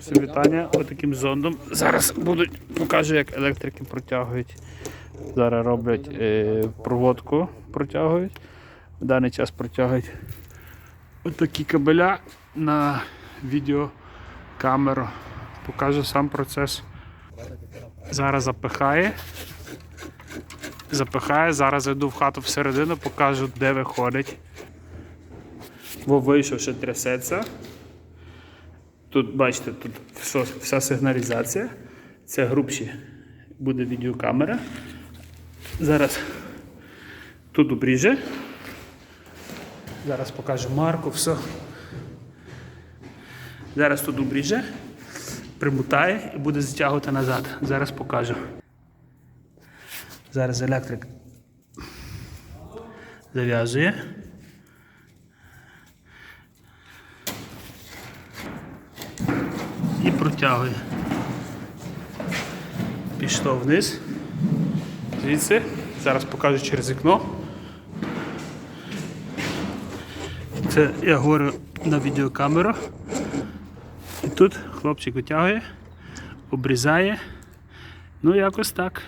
Всім вітання отаким зондом. Зараз будуть покажу, як електрики протягують. Зараз роблять е, проводку, протягують. В даний час протягують отакі кабеля на відеокамеру. Покажу сам процес. Зараз запихає. Запихає, зараз зайду в хату всередину, покажу, де виходить. Бо вийшов, ще трясеться. Тут, бачите, тут вся сигналізація. Це грубші буде відеокамера. Зараз тут обріже. Зараз покажу марку, все. Зараз тут обріже, примотає і буде затягувати назад. Зараз покажу. Зараз електрик зав'язує. І протягує. Пішло вниз. Звідси. Зараз покажу через вікно. Це я говорю на відеокамеру. І тут хлопчик витягує, обрізає. Ну, якось так.